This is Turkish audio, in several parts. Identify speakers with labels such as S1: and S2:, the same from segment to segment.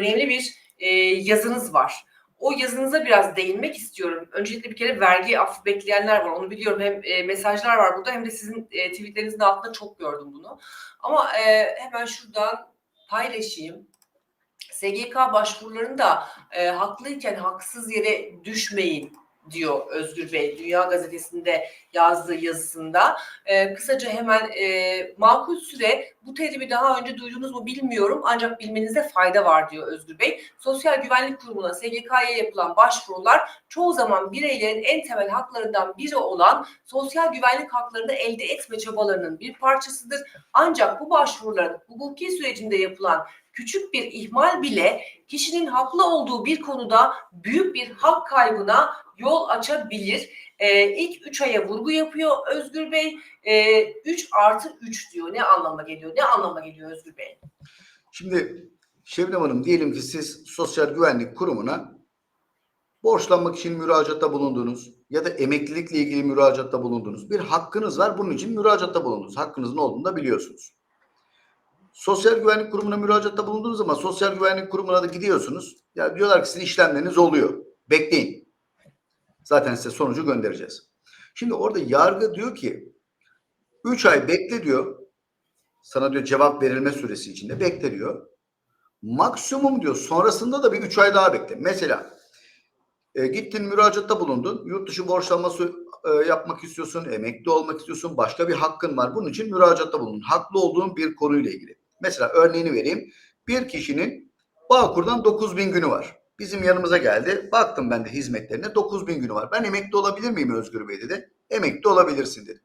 S1: önemli bir e, yazınız var. O yazınıza biraz değinmek istiyorum. Öncelikle bir kere vergi affı bekleyenler var. Onu biliyorum. Hem e, mesajlar var burada hem de sizin e, tweetlerinizin altında çok gördüm bunu. Ama e, hemen şuradan paylaşayım. SGK başvurularında e, haklıyken haksız yere düşmeyin diyor Özgür Bey Dünya Gazetesi'nde yazdığı yazısında. E, kısaca hemen e, makul süre bu terimi daha önce duydunuz mu bilmiyorum ancak bilmenizde fayda var diyor Özgür Bey. Sosyal Güvenlik Kurumu'na SGK'ya yapılan başvurular çoğu zaman bireylerin en temel haklarından biri olan sosyal güvenlik haklarını elde etme çabalarının bir parçasıdır. Ancak bu başvuruların hukuki sürecinde yapılan küçük bir ihmal bile kişinin haklı olduğu bir konuda büyük bir hak kaybına yol açabilir. Ee, ilk 3 aya vurgu yapıyor Özgür Bey. Ee, 3 artı 3 diyor. Ne anlama geliyor? Ne anlama geliyor Özgür Bey?
S2: Şimdi Şebnem Hanım diyelim ki siz Sosyal Güvenlik Kurumu'na borçlanmak için müracaatta bulundunuz ya da emeklilikle ilgili müracaatta bulundunuz. Bir hakkınız var. Bunun için müracaatta bulundunuz. Hakkınızın olduğunu da biliyorsunuz. Sosyal Güvenlik Kurumu'na müracaatta bulunduğunuz zaman Sosyal Güvenlik Kurumu'na da gidiyorsunuz. Ya diyorlar ki sizin işlemleriniz oluyor. Bekleyin. Zaten size sonucu göndereceğiz. Şimdi orada yargı diyor ki 3 ay bekle diyor. Sana diyor cevap verilme süresi içinde bekle diyor. Maksimum diyor sonrasında da bir 3 ay daha bekle. Mesela e, gittin müracaatta bulundun. Yurt dışı borçlanması e, yapmak istiyorsun, emekli olmak istiyorsun, başka bir hakkın var. Bunun için müracaatta bulundun. Haklı olduğun bir konuyla ilgili. Mesela örneğini vereyim. Bir kişinin Bağkur'dan 9 bin günü var. Bizim yanımıza geldi. Baktım ben de hizmetlerine 9 bin günü var. Ben emekli olabilir miyim Özgür Bey dedi. Emekli olabilirsin dedi.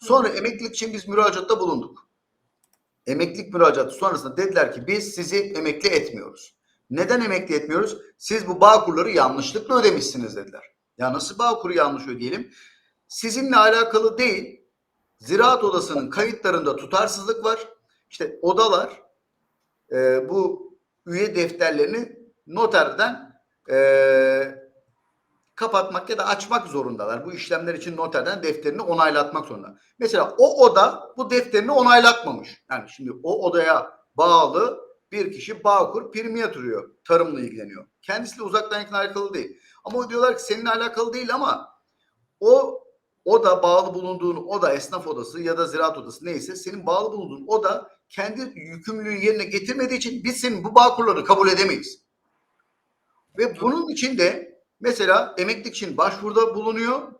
S2: Sonra emeklilik için biz müracaatta bulunduk. Emeklilik müracaatı sonrasında dediler ki biz sizi emekli etmiyoruz. Neden emekli etmiyoruz? Siz bu Bağkur'ları yanlışlıkla ödemişsiniz dediler. Ya nasıl Bağkur'u yanlış ödeyelim? Sizinle alakalı değil. Ziraat Odası'nın kayıtlarında tutarsızlık var. İşte odalar e, bu üye defterlerini noterden e, kapatmak ya da açmak zorundalar. Bu işlemler için noterden defterini onaylatmak zorunda. Mesela o oda bu defterini onaylatmamış. Yani şimdi o odaya bağlı bir kişi Bağkur primi yatırıyor. Tarımla ilgileniyor. Kendisiyle uzaktan yakın alakalı değil. Ama diyorlar ki seninle alakalı değil ama o o da bağlı bulunduğun o da esnaf odası ya da ziraat odası neyse senin bağlı bulunduğun o da kendi yükümlülüğünü yerine getirmediği için biz senin bu bağkurları kabul edemeyiz. Ve bunun için de mesela emeklilik için başvuruda bulunuyor.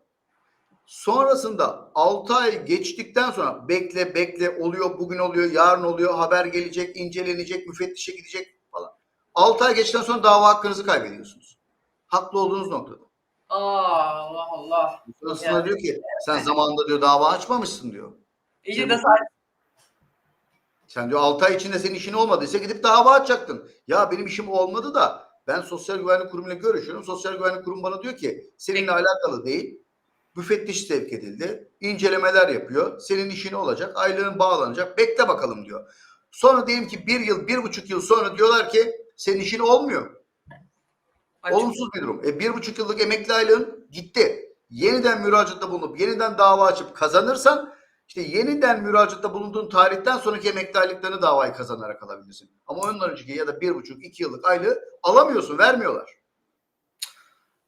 S2: Sonrasında 6 ay geçtikten sonra bekle bekle oluyor bugün oluyor yarın oluyor haber gelecek incelenecek müfettişe gidecek falan. 6 ay geçtikten sonra dava hakkınızı kaybediyorsunuz. Haklı olduğunuz noktada.
S1: Aa, Allah Allah.
S2: Sonrasında
S1: Yani.
S2: diyor ki sen zamanında diyor dava açmamışsın diyor.
S1: İyice de sadece
S2: Sen diyor 6 ay içinde senin işin olmadıysa gidip dava açacaktın. Ya benim işim olmadı da ben Sosyal Güvenlik Kurumu'yla görüşüyorum. Sosyal Güvenlik Kurumu bana diyor ki seninle alakalı değil. Müfettiş sevk edildi. incelemeler yapıyor. Senin işin olacak. Aylığın bağlanacak. Bekle bakalım diyor. Sonra diyelim ki bir yıl, bir buçuk yıl sonra diyorlar ki senin işin olmuyor.
S1: Ay,
S2: Olumsuz bir durum. E, bir buçuk yıllık emekli aylığın gitti. Yeniden müracaatta bulunup yeniden dava açıp kazanırsan işte yeniden müracaatta bulunduğun tarihten sonraki emekli aylıklarını davayı kazanarak alabilirsin. Ama ondan önceki ya da bir buçuk iki yıllık aylığı alamıyorsun, vermiyorlar.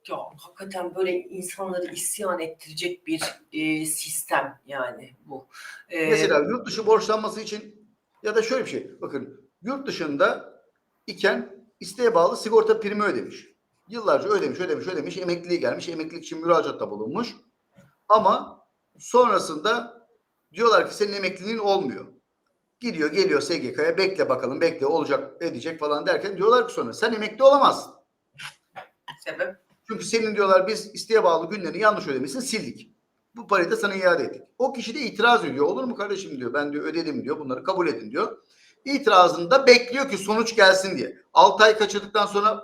S1: Ya hakikaten böyle insanları isyan ettirecek bir e, sistem yani bu. E,
S2: Mesela yurt dışı borçlanması için ya da şöyle bir şey. Bakın yurt dışında iken isteğe bağlı sigorta primi ödemiş. Yıllarca ödemiş, ödemiş, ödemiş. Emekliliğe gelmiş. Emeklilik için müracaatta bulunmuş. Ama sonrasında diyorlar ki senin emekliliğin olmuyor. Gidiyor geliyor SGK'ya bekle bakalım bekle olacak edecek falan derken diyorlar ki sonra sen emekli olamazsın.
S1: sebep
S2: Çünkü senin diyorlar biz isteğe bağlı günlerini yanlış ödemişsin sildik. Bu parayı da sana iade ettik. O kişi de itiraz ediyor. Olur mu kardeşim diyor. Ben diyor ödedim diyor. Bunları kabul edin diyor. İtirazında bekliyor ki sonuç gelsin diye. 6 ay kaçırdıktan sonra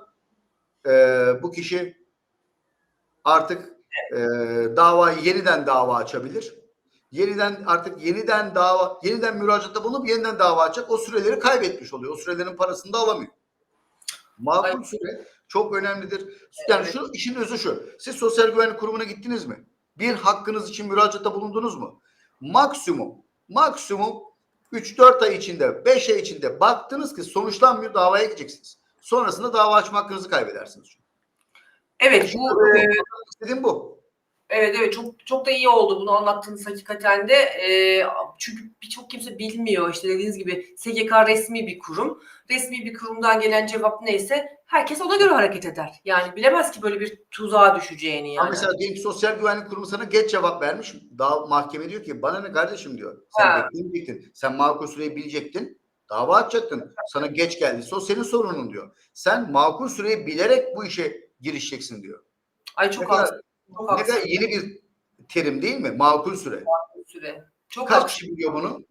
S2: e, bu kişi artık e, davayı yeniden dava açabilir. Yeniden artık yeniden dava yeniden müracaatta bulunup yeniden dava açacak. O süreleri kaybetmiş oluyor. O sürelerin parasını da alamıyor. Makul
S1: Ay.
S2: süre çok önemlidir. Yani şu işin özü şu. Siz Sosyal Güvenlik Kurumu'na gittiniz mi? Bir hakkınız için müracaatta bulundunuz mu? Maksimum maksimum 3-4 ay içinde 5 ay içinde baktınız ki sonuçlanmıyor davaya gideceksiniz. Sonrasında dava açma hakkınızı kaybedersiniz.
S1: Evet bu e,
S2: İstediğim bu.
S1: Evet evet çok çok da iyi oldu bunu anlattığınız hakikaten de Ee, çünkü birçok kimse bilmiyor işte dediğiniz gibi SGK resmi bir kurum resmi bir kurumdan gelen cevap neyse herkes ona göre hareket eder yani bilemez ki böyle bir tuzağa düşeceğini
S2: Ama
S1: yani.
S2: mesela diyelim Sosyal Güvenlik Kurumu sana geç cevap vermiş. Daha mahkeme diyor ki bana ne kardeşim diyor. Sen
S1: Ha.
S2: bekleyecektin. Sen makul süreyi bilecektin. Dava açacaktın. Sana geç geldiyse o senin sorunun diyor. Sen makul süreyi bilerek bu işe girişeceksin diyor.
S1: Ay çok haklısın. Çok
S2: ne kadar yeni bir terim değil mi? Makul süre.
S1: süre. Çok
S2: Kaç kişi biliyor bunu?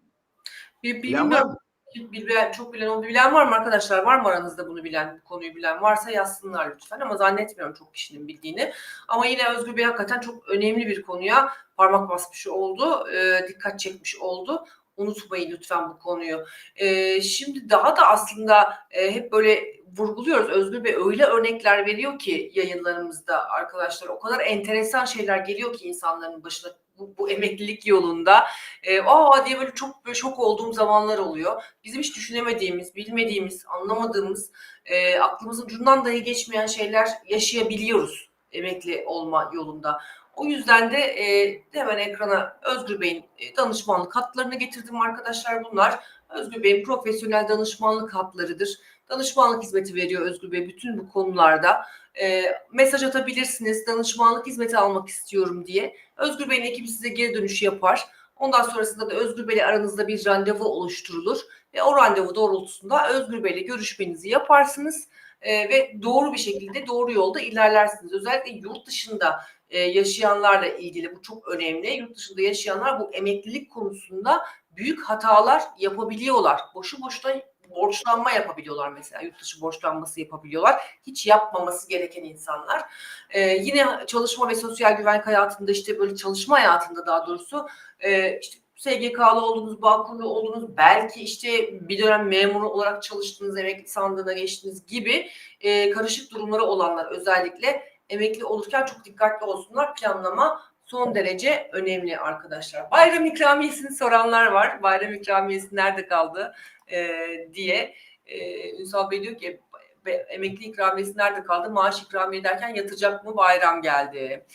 S1: Bir,
S2: Bilen var
S1: bilmiyorum.
S2: mı?
S1: Bilen, çok bilen oldu. Bilen var mı arkadaşlar? Var mı aranızda bunu bilen, konuyu bilen varsa yazsınlar lütfen ama zannetmiyorum çok kişinin bildiğini. Ama yine Özgür Bey hakikaten çok önemli bir konuya parmak basmış oldu, e, dikkat çekmiş oldu. Unutmayın lütfen bu konuyu. E, şimdi daha da aslında e, hep böyle vurguluyoruz. Özgür Bey öyle örnekler veriyor ki yayınlarımızda arkadaşlar. O kadar enteresan şeyler geliyor ki insanların başına bu, bu emeklilik yolunda. E, aa diye böyle çok böyle şok olduğum zamanlar oluyor. Bizim hiç düşünemediğimiz, bilmediğimiz, anlamadığımız, e, aklımızın ucundan dahi geçmeyen şeyler yaşayabiliyoruz emekli olma yolunda. O yüzden de e, hemen ekrana Özgür Bey'in e, danışmanlık hatlarını getirdim arkadaşlar bunlar. Özgür Bey'in profesyonel danışmanlık hatlarıdır. Danışmanlık hizmeti veriyor Özgür Bey bütün bu konularda. E, mesaj atabilirsiniz. Danışmanlık hizmeti almak istiyorum diye. Özgür Bey'in ekibi size geri dönüş yapar. Ondan sonrasında da Özgür Bey'le aranızda bir randevu oluşturulur ve o randevu doğrultusunda Özgür Bey'le görüşmenizi yaparsınız e, ve doğru bir şekilde doğru yolda ilerlersiniz. Özellikle yurt dışında e, yaşayanlarla ilgili bu çok önemli. Yurt dışında yaşayanlar bu emeklilik konusunda büyük hatalar yapabiliyorlar. Boşu boşuna borçlanma yapabiliyorlar mesela. Yurt dışı borçlanması yapabiliyorlar. Hiç yapmaması gereken insanlar. Ee, yine çalışma ve sosyal güvenlik hayatında işte böyle çalışma hayatında daha doğrusu e, işte SGK'lı olduğunuz, Bağkurlu olduğunuz, belki işte bir dönem memur olarak çalıştığınız, emekli sandığına geçtiğiniz gibi e, karışık durumları olanlar özellikle emekli olurken çok dikkatli olsunlar. Planlama son derece önemli arkadaşlar. Bayram ikramiyesini soranlar var. Bayram ikramiyesi nerede kaldı e, diye. E, Ünsal Bey diyor ki "Be- emekli ikramiyesi nerede kaldı? Maaş ikramiye derken yatacak mı? Bayram geldi.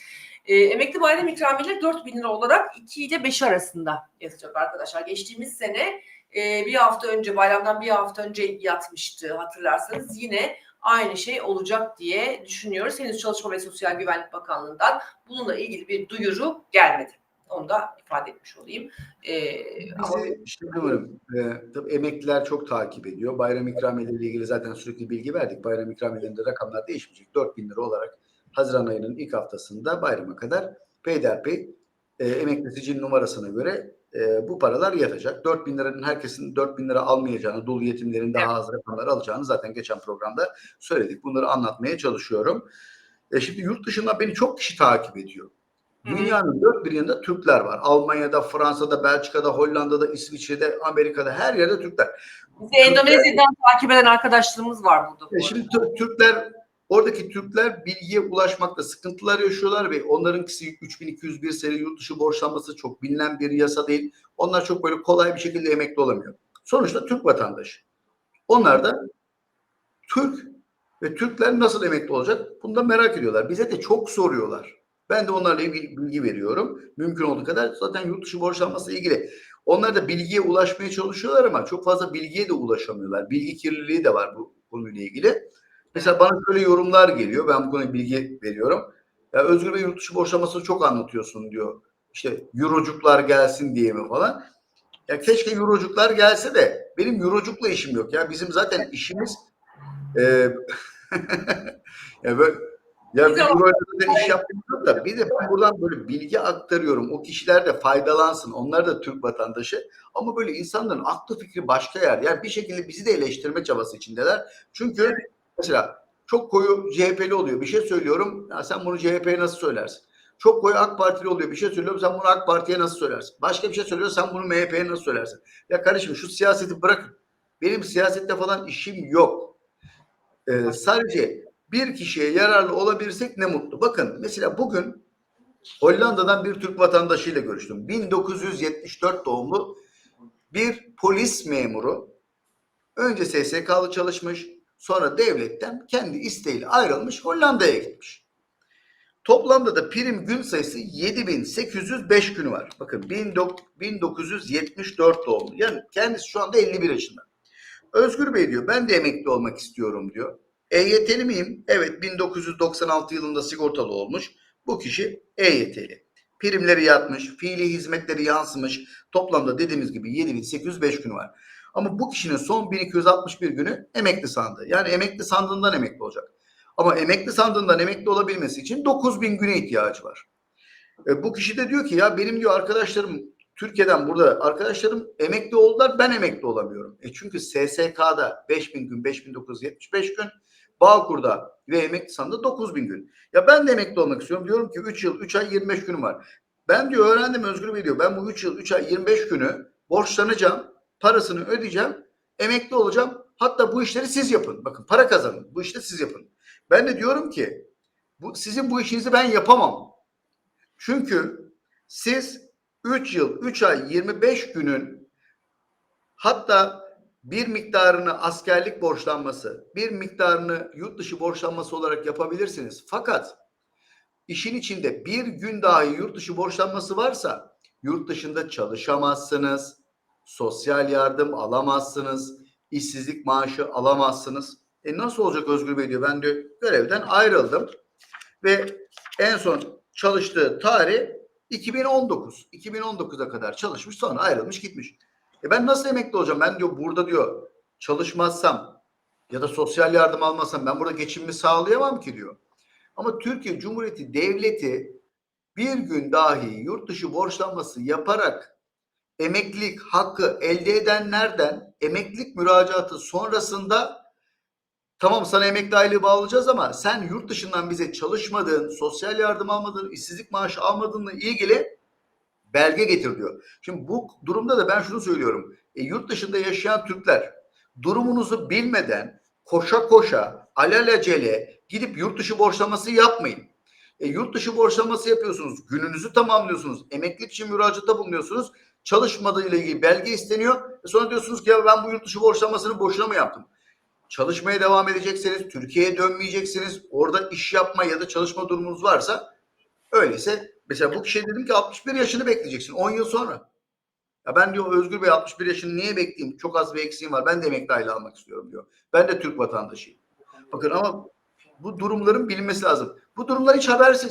S1: E, emekli bayram ikramiyeleri 4 bin lira olarak 2 ile 5 arasında yatacak arkadaşlar. Geçtiğimiz sene e, bir hafta önce bayramdan bir hafta önce yatmıştı hatırlarsanız yine aynı şey olacak diye düşünüyoruz. Henüz Çalışma ve Sosyal Güvenlik Bakanlığı'ndan bununla ilgili bir duyuru gelmedi. Onu da ifade etmiş olayım. E, ama
S2: şimdi umarım e, tabii emekliler çok takip ediyor. Bayram ikramiyeleriyle ilgili zaten sürekli bilgi verdik. Bayram ikramiyelerinde rakamlar değişmeyecek. 4 bin lira olarak Haziran ayının ilk haftasında bayrama kadar peyderpey e, emekli sicil numarasına göre e, bu paralar yatacak. 4 bin liranın herkesin 4 bin lira almayacağını, dul yetimlerin daha az rakamlar alacağını zaten geçen programda söyledik. Bunları anlatmaya çalışıyorum. E, şimdi yurt dışından beni çok kişi takip ediyor. Dünyanın dört bir yanında Türkler var. Almanya'da, Fransa'da, Belçika'da, Hollanda'da, İsviçre'de, Amerika'da her yerde Türkler.
S1: bizi Endonezya'dan takip eden arkadaşlarımız var burada. bu
S2: E şimdi Tür- Türkler oradaki Türkler bilgiye ulaşmakta sıkıntılar yaşıyorlar ve onlarınkisi 3201 seri yurt dışı borçlanması çok bilinen bir yasa değil. Onlar çok böyle kolay bir şekilde emekli olamıyor. Sonuçta Türk vatandaşı. Onlar da Türk ve Türkler nasıl emekli olacak? Bunu da merak ediyorlar. Bize de çok soruyorlar. Ben de onlarla ilgili bilgi veriyorum. Mümkün olduğu kadar zaten yurt dışı borçlanması ilgili. Onlar da bilgiye ulaşmaya çalışıyorlar ama çok fazla bilgiye de ulaşamıyorlar. Bilgi kirliliği de var bu konuyla ilgili. Mesela bana şöyle yorumlar geliyor. Ben bu konuda bilgi veriyorum. Ya Özgür Bey yurt dışı borçlanmasını çok anlatıyorsun diyor. İşte eurocuklar gelsin diye mi falan. Ya keşke eurocuklar gelse de benim eurocukla işim yok. Ya bizim zaten işimiz e, ya böyle ya da iş yok da bir de ben buradan böyle bilgi aktarıyorum. O kişiler de faydalansın. Onlar da Türk vatandaşı. Ama böyle insanların aklı fikri başka yer. Yani bir şekilde bizi de eleştirme çabası içindeler. Çünkü mesela çok koyu CHP'li oluyor. Bir şey söylüyorum. Ya sen bunu CHP'ye nasıl söylersin? Çok koyu AK Partili oluyor. Bir şey söylüyorum. Sen bunu AK Parti'ye nasıl söylersin? Başka bir şey söylüyor. Sen bunu MHP'ye nasıl söylersin? Ya kardeşim şu siyaseti bırakın. Benim siyasette falan işim yok. Ee, sadece bir kişiye yararlı olabilirsek ne mutlu. Bakın mesela bugün Hollanda'dan bir Türk vatandaşıyla görüştüm. 1974 doğumlu bir polis memuru. Önce SSK'lı çalışmış, Sonra devletten kendi isteğiyle ayrılmış Hollanda'ya gitmiş. Toplamda da prim gün sayısı 7805 günü var. Bakın 1974 doğumlu. Yani kendisi şu anda 51 yaşında. Özgür Bey diyor ben de emekli olmak istiyorum diyor. EYT'li miyim? Evet 1996 yılında sigortalı olmuş. Bu kişi EYT'li. Primleri yatmış, fiili hizmetleri yansımış. Toplamda dediğimiz gibi 7805 günü var. Ama bu kişinin son 1261 günü emekli sandığı. Yani emekli sandığından emekli olacak. Ama emekli sandığından emekli olabilmesi için 9000 güne ihtiyacı var. E, bu kişi de diyor ki ya benim diyor arkadaşlarım Türkiye'den burada arkadaşlarım emekli oldular ben emekli olamıyorum. E çünkü SSK'da 5000 gün 5975 gün Bağkur'da ve emekli sandığı 9000 gün. Ya ben de emekli olmak istiyorum. Diyorum ki 3 yıl 3 ay 25 günüm var. Ben diyor öğrendim Özgür Bey diyor ben bu 3 yıl 3 ay 25 günü borçlanacağım. Parasını ödeyeceğim. Emekli olacağım. Hatta bu işleri siz yapın. Bakın para kazanın. Bu işleri siz yapın. Ben de diyorum ki bu sizin bu işinizi ben yapamam. Çünkü siz 3 yıl 3 ay 25 günün hatta bir miktarını askerlik borçlanması, bir miktarını yurt dışı borçlanması olarak yapabilirsiniz. Fakat işin içinde bir gün dahi yurt dışı borçlanması varsa yurt dışında çalışamazsınız, sosyal yardım alamazsınız, işsizlik maaşı alamazsınız. E nasıl olacak Özgür Bey diyor. Ben diyor görevden ayrıldım ve en son çalıştığı tarih 2019. 2019'a kadar çalışmış sonra ayrılmış gitmiş. E ben nasıl emekli olacağım? Ben diyor burada diyor çalışmazsam ya da sosyal yardım almasam ben burada geçimimi sağlayamam ki diyor. Ama Türkiye Cumhuriyeti Devleti bir gün dahi yurt dışı borçlanması yaparak emeklilik hakkı elde edenlerden emeklilik müracaatı sonrasında tamam sana emekli aylığı bağlayacağız ama sen yurt dışından bize çalışmadığın, sosyal yardım almadığın, işsizlik maaşı almadığınla ilgili belge getir diyor. Şimdi bu durumda da ben şunu söylüyorum. E, yurt dışında yaşayan Türkler durumunuzu bilmeden koşa koşa alelacele gidip yurt dışı borçlaması yapmayın. E, yurt dışı borçlaması yapıyorsunuz. Gününüzü tamamlıyorsunuz. Emeklilik için müracaatta bulunuyorsunuz. Çalışmadığıyla ilgili belge isteniyor. E, sonra diyorsunuz ki ya ben bu yurt dışı borçlamasını boşuna mı yaptım? Çalışmaya devam edecekseniz, Türkiye'ye dönmeyeceksiniz. Orada iş yapma ya da çalışma durumunuz varsa öyleyse mesela bu kişiye dedim ki 61 yaşını bekleyeceksin 10 yıl sonra. Ya ben diyor Özgür Bey 61 yaşını niye bekleyeyim? Çok az bir eksiğim var. Ben de emekli aylığı almak istiyorum diyor. Ben de Türk vatandaşıyım. Bakın ama bu durumların bilinmesi lazım. Bu durumlar hiç habersiz.